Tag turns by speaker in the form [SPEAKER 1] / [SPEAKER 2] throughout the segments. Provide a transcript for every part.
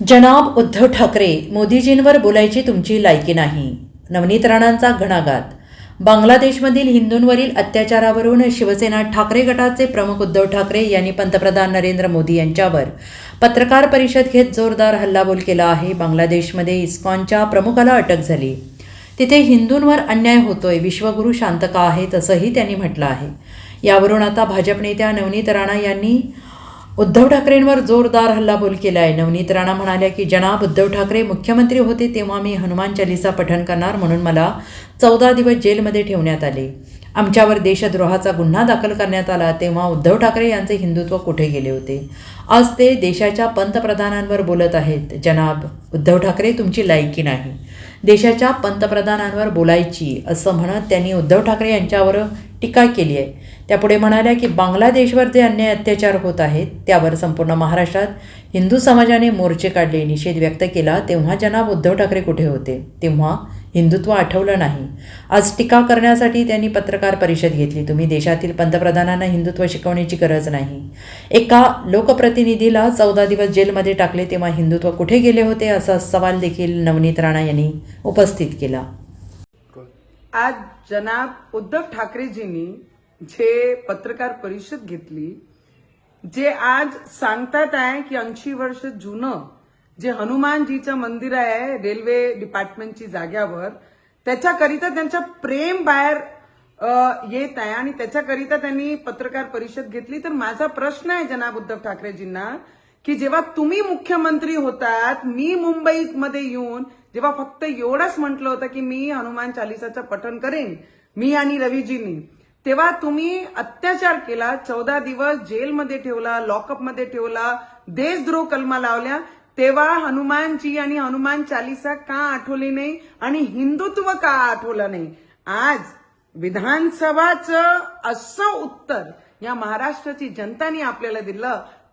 [SPEAKER 1] जनाब उद्धव ठाकरे मोदीजींवर बोलायची तुमची लायकी नाही. नवनीत राणांचा घणाघात. बांगलादेशमधील हिंदूंवरील अत्याचारावरून शिवसेना ठाकरे गटाचे प्रमुख उद्धव ठाकरे यांनी पंतप्रधान नरेंद्र मोदी यांच्यावर पत्रकार परिषद घेत जोरदार हल्लाबोल केला आहे. बांगलादेशमध्ये इस्कॉनच्या प्रमुखाला अटक झाली. तिथे हिंदूंवर अन्याय होतोय विश्वगुरू शांत का आहेत असंही त्यांनी म्हटलं आहे. यावरून आता भाजप नेत्या नवनीत राणा यांनी उद्धव ठाकरेंवर जोरदार हल्लाबोल केला आहे नवनीत राणा म्हणाल्या की जनाब उद्धव ठाकरे मुख्यमंत्री होते तेव्हा मी हनुमान चालिसा पठण करणार म्हणून मला चौदा दिवस जेलमध्ये ठेवण्यात आले. आमच्यावर देशद्रोहाचा गुन्हा दाखल करण्यात आला तेव्हा उद्धव ठाकरे यांचे हिंदुत्व कुठे गेले होते? आज ते देशाच्या पंतप्रधानांवर बोलत आहेत. जनाब उद्धव ठाकरे तुमची लायकी नाही. देशाच्या पंतप्रधानांवर बोलायची असं म्हणत त्यांनी उद्धव ठाकरे यांच्यावर टीका केली आहे. त्यापुढे म्हणाल्या की बांगलादेशवर जे अन्याय अत्याचार होत आहेत त्यावर संपूर्ण महाराष्ट्रात हिंदू समाजाने मोर्चे काढले. निषेध व्यक्त केला तेव्हा जनाब उद्धव ठाकरे कुठे होते? तेव्हा हिंदुत्व आठवलं नाही. आज टीका करण्यासाठी त्यांनी पत्रकार परिषद घेतली. तुम्ही देशातील पंतप्रधानांना हिंदुत्व शिकवण्याची गरज नाही. एका लोकप्रतिनिधीला चौदा दिवस जेलमध्ये टाकले तेव्हा हिंदुत्व कुठे गेले होते असा सवाल देखील नवनीत राणा यांनी उपस्थित केला.
[SPEAKER 2] आज जनाब उद्धव ठाकरेजींनी जे पत्रकार परिषद घेतली जे आज सांगतात आहे की ऐंशी वर्ष जुनं जे हनुमानजीचं मंदिर आहे रेल्वे डिपार्टमेंटची जाग्यावर त्याच्याकरिता त्यांच्या प्रेम बाहेर येत आहे. आणि त्याच्याकरिता त्यांनी पत्रकार परिषद घेतली. तर माझा प्रश्न आहे जनाब उद्धव ठाकरेजींना की जेव्हा तुम्ही मुख्यमंत्री होतात मी मुंबईमध्ये येऊन जेव्हा फक्त एवढंच म्हटलं होतं की मी हनुमान चालिसाचं पठण करेन मी आणि रवीजींनी तेव्हा तुम्ही अत्याचार केला चौदा दिवस जेलमध्ये ठेवला लॉकअपमध्ये ठेवला देशद्रोह कलमा लावल्या तेव्हा हनुमानजी आणि हनुमान चालिसा का आठवली नाही आणि हिंदुत्व का आठवलं नाही? आज विधानसभाचं असं उत्तर या महाराष्ट्राची जनतानी आपल्याला दिलं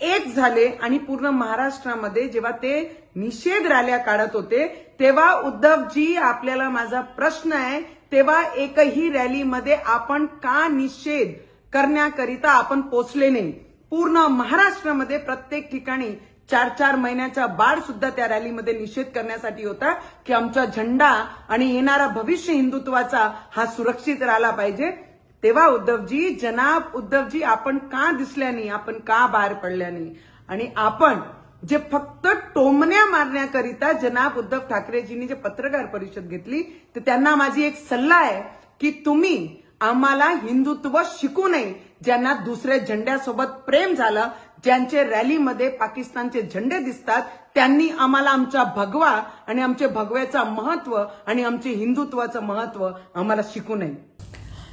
[SPEAKER 2] एक झाले आणि पूर्ण महाराष्ट्रामध्ये जेव्हा ते निषेध रॅल्या काढत होते तेव्हा उद्धवजी आपल्याला माझा प्रश्न आहे तेव्हा एकही रॅलीमध्ये आपण का निषेध करण्याकरिता आपण पोचले नाही? पूर्ण महाराष्ट्रामध्ये प्रत्येक ठिकाणी चार चार महिन्याचा बाळ सुद्धा त्या रॅलीमध्ये निषेध करण्यासाठी होता की आमचा झेंडा आणि येणारा भविष्य हिंदुत्वाचा हा सुरक्षित राहिला पाहिजे. तेव्हा उद्धवजी जनाब उद्धवजी आपण का दिसल्याने आपण का बाहेर पडल्या नाही? आणि आपण जे फक्त टोमण्या मारण्याकरिता जनाब उद्धव ठाकरेजींनी जे पत्रकार परिषद घेतली तर त्यांना माझी एक सल्ला आहे की तुम्ही आम्हाला हिंदुत्व शिकू नये ज्यांना दुसऱ्या झेंड्यासोबत प्रेम झालं ज्यांचे रॅलीमध्ये पाकिस्तानचे झेंडे दिसतात त्यांनी आम्हाला आमचा भगवा आणि आमचे भगव्याचं महत्त्व आणि आमचे हिंदुत्वाचं महत्त्व आम्हाला शिकू नये.